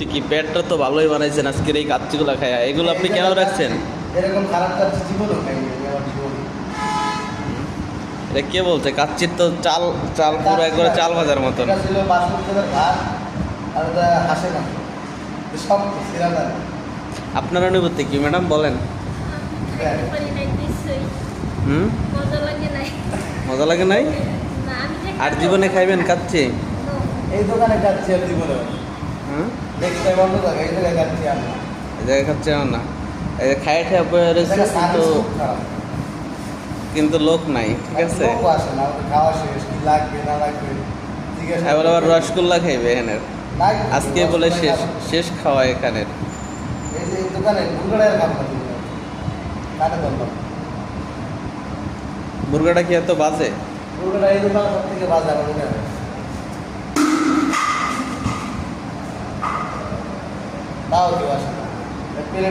অনুভূতি কি পেটটা তো ভালোই বানাইছেন আজকের এই কাচ্চিগুলো খায়া? এগুলো আপনি কেন রাখছেন? এরকম খারাপ জীবনও জীবনে। এটা কে বলছে? কাচ্চির তো চাল চাল পুরো একবারে চাল ভাজার মতন। ছিল ভাত আর হাসে না সব আপনার অনুভূতি কি ম্যাডাম বলেন। হুম? মজা লাগে নাই? আর জীবনে খাইবেন কাচ্চি? এই দোকানে যাচ্ছি আর জীবনে হুম দেখতে বন্ধ থাকে এই জায়গায় যাচ্ছি আমি এই জায়গায় খাচ্ছে না। এই যে খাই খাই বয়ে রয়েছে কিন্তু লোক নাই ঠিক আছে? এবার আবার রসগোল্লা খাইবে এখানের লাগবে আজকে বলে শেষ শেষ খাওয়া এখানের। এই যে এই দোকানে গুলগড়ার খাব না তুমি। কাটে দম্বা মুরগাটা কি এত বাজে? গুলগড়া এই দোকানে সব থেকে বাজার আমার tautivasta. Et